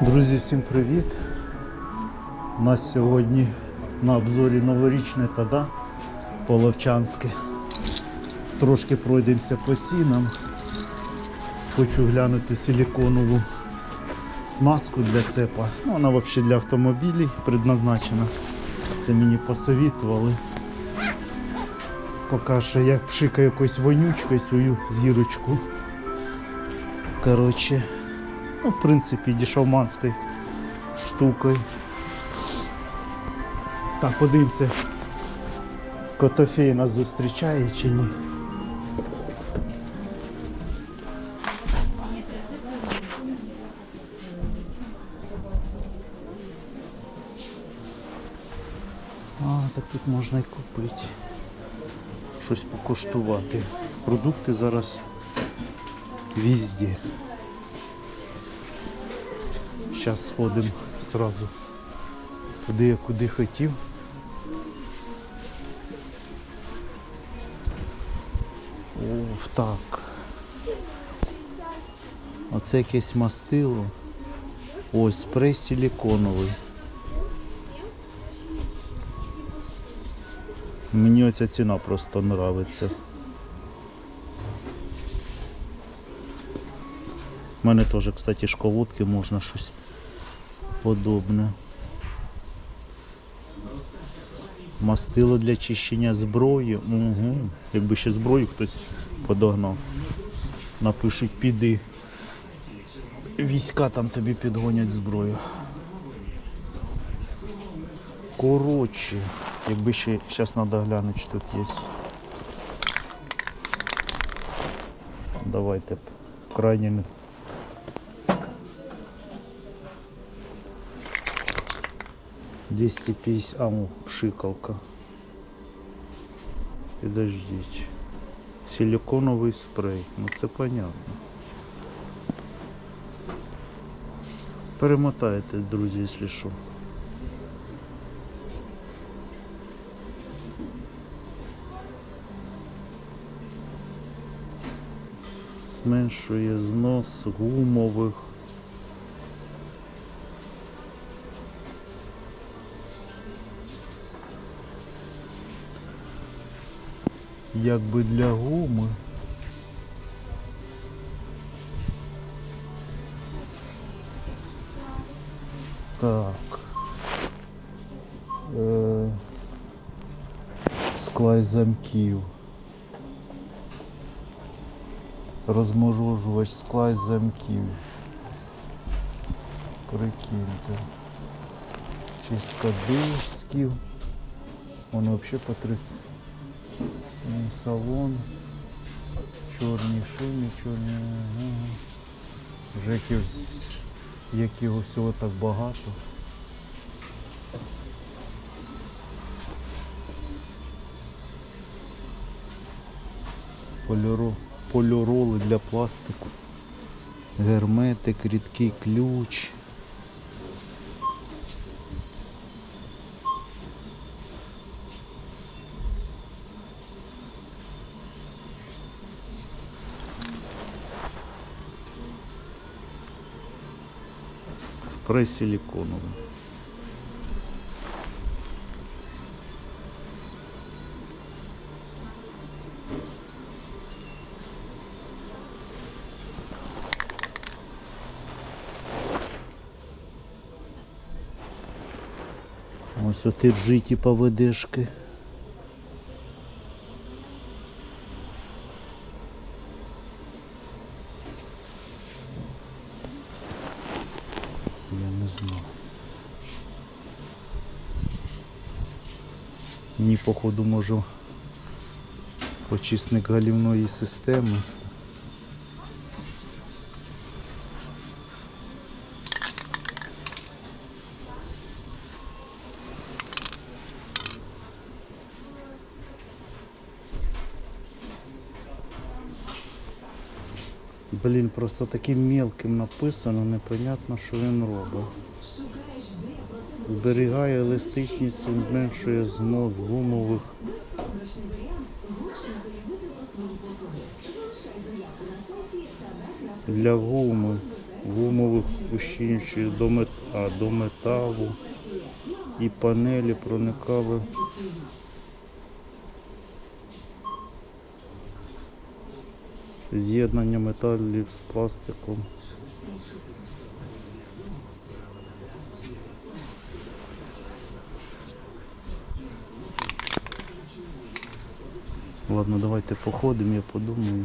Друзі, всім привіт! У нас сьогодні на обзорі новорічне тада Половчанське. Трошки пройдемося по цінам. Хочу глянути силиконову смазку для цепа. Ну, Вона взагалі для автомобілів предназначена. Це мені посовітували. Поки що я пшикаю якоюсь вонючкою свою зірочку. Коротше, ну, в принципі, дешевманською штукою. Так, подивимося, Котофей нас зустрічає чи ні. А, так тут можна і купити. Щось покуштувати. Продукти зараз везде. Зараз сходимо сразу туди, я куди хотів. О, так. Оце якесь мастило. Ось спрей силиконовий. Мені оця ціна просто нравиться. У мене теж, кстати, школотки можна щось подобне. Мастило для чищення зброї. Угу. Якби ще зброю хтось подогнав. Напишуть піди. Війська там тобі підгонять зброю. Коротше, якби ще зараз треба глянути, що тут є. Давайте крайне 250, а, ну, пшикалка. Підождіть. Силиконовий спрей. Ну це понятно. Перемотайте, друзі, якщо що. Зменшує знос гумових. Якби для гуми. Так. Е, скла замків. Розморожувач скла замків. Прикиньте. Чистка дисків. Воно взагалі по 30. Салон. Чорні шини, чорні. Ага. Якось, як його всього так багато. Поліро, поліроли для пластику. Герметик, рідкий ключ. Спрей силиконовый. Ось от і ржиті поведешки. Я не знаю. Мені походу може очисник галівної системи. Блін, просто таким мелким написано, непонятно, що він робить. Зберігає еластичність, і зменшує знос гумових. Для гуми. гумових ущільнюючих до, мет... до металу. І панелі проникали. З'єднання металів з пластиком. Ладно, давайте походимо, я подумаю.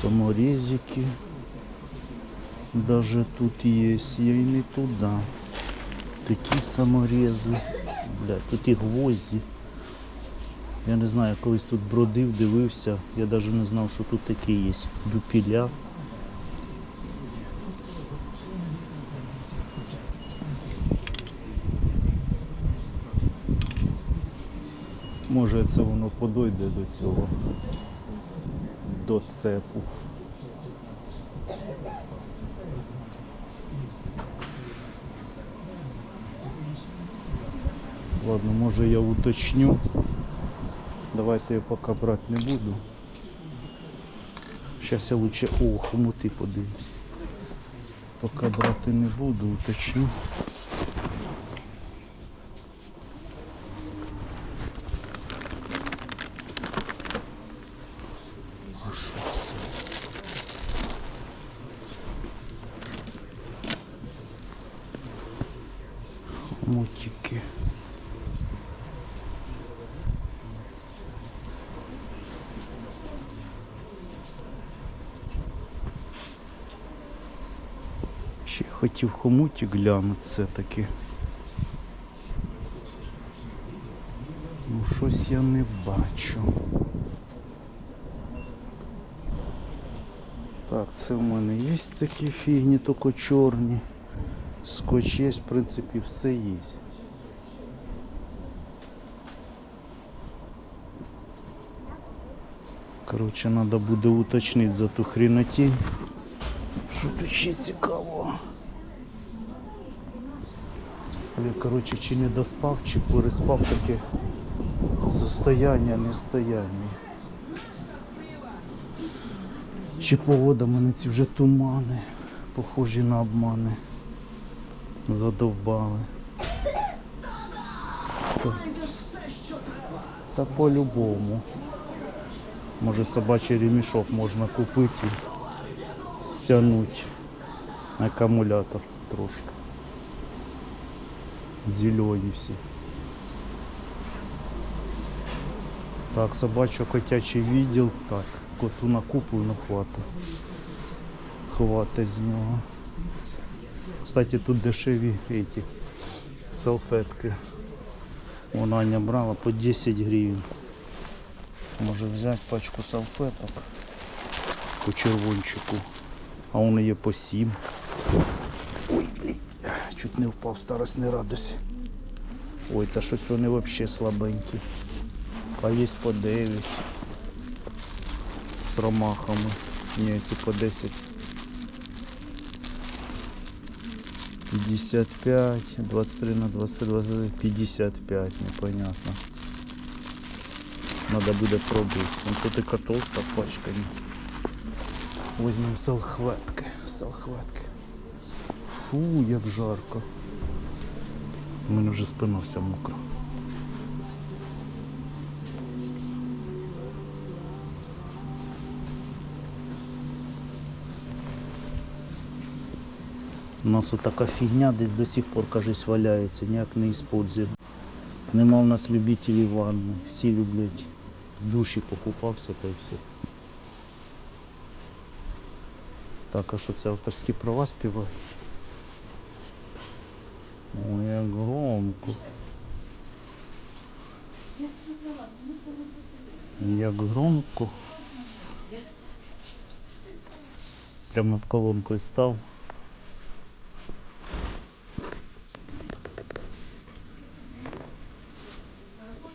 Саморезики. Даже тут есть. Я и не туда. Такі саморези. Бля, тут і гвозді. Я не знаю, колись тут бродив, дивився. Я навіть не знав, що тут такі є. Дупіля. Може це воно подойде до цього. До цепу. Ладно, може я уточню. Давайте я поки брати не буду. Зараз я лучше о, хомути подивлюсь. Поки брати не буду, уточню. А що це? Хомутики. Ще хотів хомутик глянути все-таки. Ну щось я не бачу. Так, це в мене є такі фігні, тільки чорні. Скотч є, в принципі, все є. Короче, надо буде уточнити за ту хренотень. Що тут ще цікаво? Я, короче, чи не доспав, чи переспав таке состояння, нестояння. Чи погода мене ці вже тумани, похожі на обмани. Задовбали. Що? Та по-любому. Може собачий ремішок можна купити і стягнути акумулятор трошки. Зелені всі. Так, собачо-котячий відділ. Так, коту ну хвата. Хвата з нього. Кстати, тут дешеві эти салфетки. Вон Аня брала по 10 гривень. Може взяти пачку салфеток по червончику. А воно є по 7. Ой, блін, чуть не впав, старость не радость. Ой, та щось вони взагалі слабенькі. А є по 9. З ромахами. Ні, ці по 10. 55, 23 на 23, 23, 55, непонятно. Надо буде пробувати. Вон тут і толста пачка. Возьмем салфетки. Салфетки. Фу, як жарко. У мене вже спина вся мокра. У нас вот така фігня десь до сих пор, кажись, валяється, ніяк не используємо. Нема в нас любителів ванни. Всі люблять душі покупався та й все. Так, а що це авторські права співають? Ой, як громко. Як громко. Прямо над колонкою став.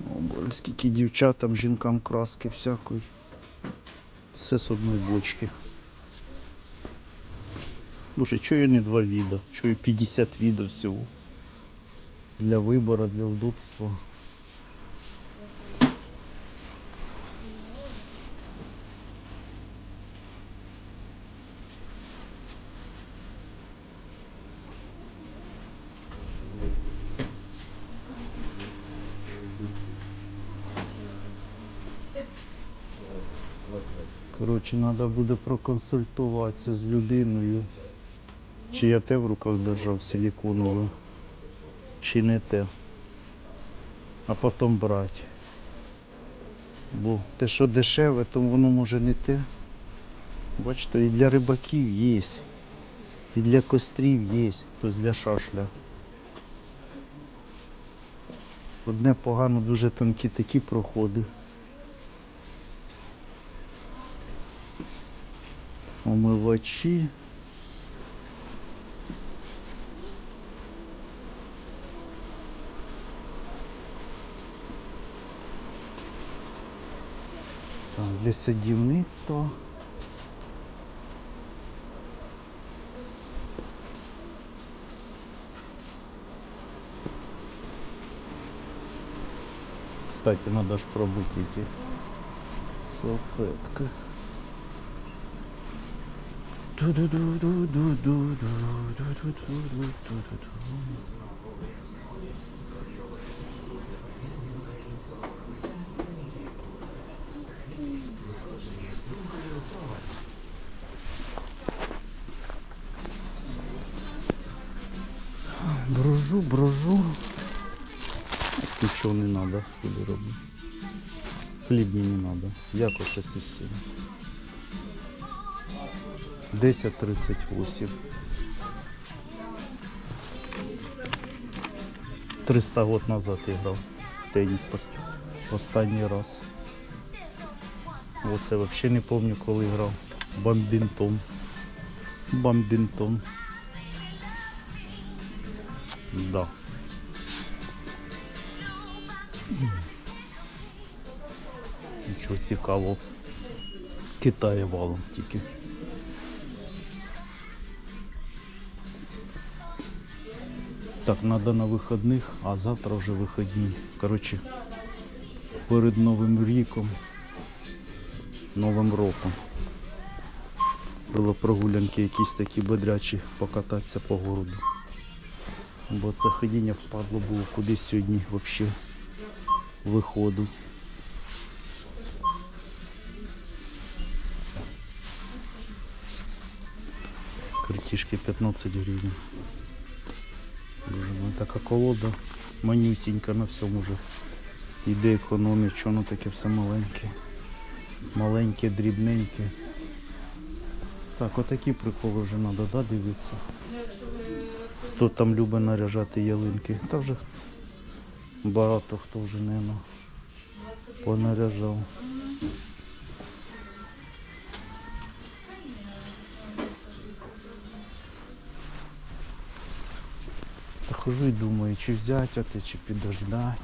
О, скільки дівчатам, жінкам краски всякої. Все з одної бочки. Слушай, чого я не два вида? Чого я 50 видов всього? Для вибору, для удобства. Коротше, треба буде проконсультуватися з людиною. Чи я те в руках держав силіконове, чи не те. А потім брати. Бо те, що дешеве, то воно може не те. Бачите, і для рибаків є, і для кострів є, тобто для шашля. Одне погано, дуже тонкі такі проходи. Омивачі. Так, для садівництва. Кстати, надо ж пробыть эти салфетки. Думаю про вас. Брожу, брожу. Нічого не треба туди робити. Хліб мені не треба. Як оце система? 10.38. 300 років назад я грав в теніс останній раз. Оце взагалі не пам'ятаю, коли грав. Бомбінтон. Бомбінтон. Да. Нічого цікавого. Китає валом тільки. Так, надо на вихідних, а завтра вже вихідні. Коротше, перед Новим ріком, Новим роком. Було прогулянки якісь такі бодрячі покататися по городу. Бо це ходіння впадло було кудись сьогодні взагалі виходу. Картишки 15 гривень. Ну така колода манюсінька на всьому вже. Йде економія, воно таке все маленьке. Маленьке, дрібненьке. Так, отакі приколи вже треба да, дивитися. Хто там любить наряжати ялинки. Та вже багато хто вже не понаряжав. Та хожу і думаю, чи взяти, чи підождати.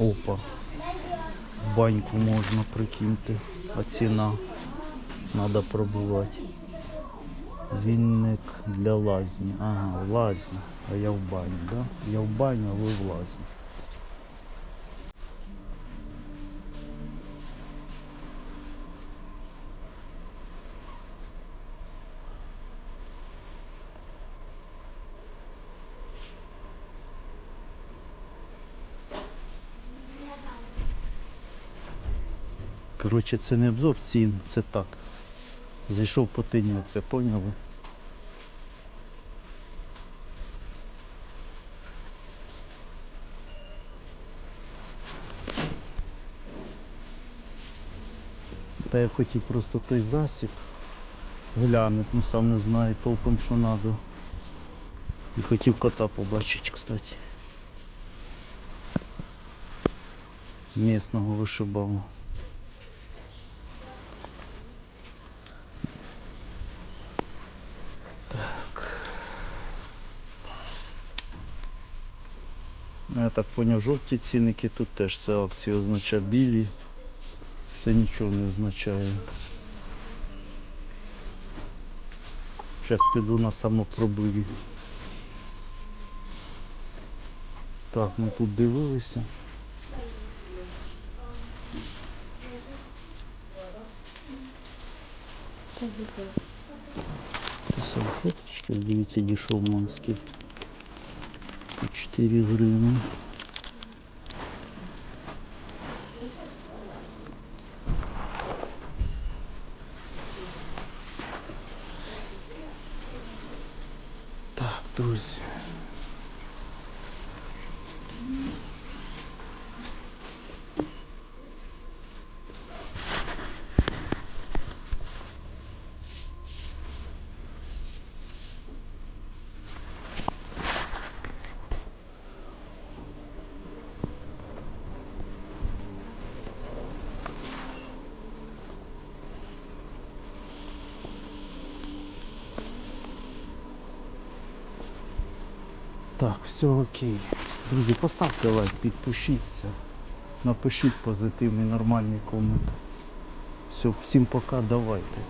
Опа. Баньку можна прикиньте. А ціна треба пробувати. Вінник для лазні. Ага, в лазні. А я в бані, да? Я в бані, а ви в лазні. Коротше, це не обзор цін, це так. Зайшов по це поняли? Та я хотів просто той засіб глянути, ну сам не знаю толком що треба. І хотів кота побачити, кстати. Місного вишибалу. Так поняв, жовті цінники тут теж це акції означає білі. Це нічого не означає. Зараз піду на самопробиві. Так, ми тут дивилися. Це салфеточки, дивіться, дешевманські. По 3 TV hırığının Так, все окей. Друзі, поставте лайк, підпишіться. Напишіть позитивний, нормальний комент. Все, всім пока, давайте.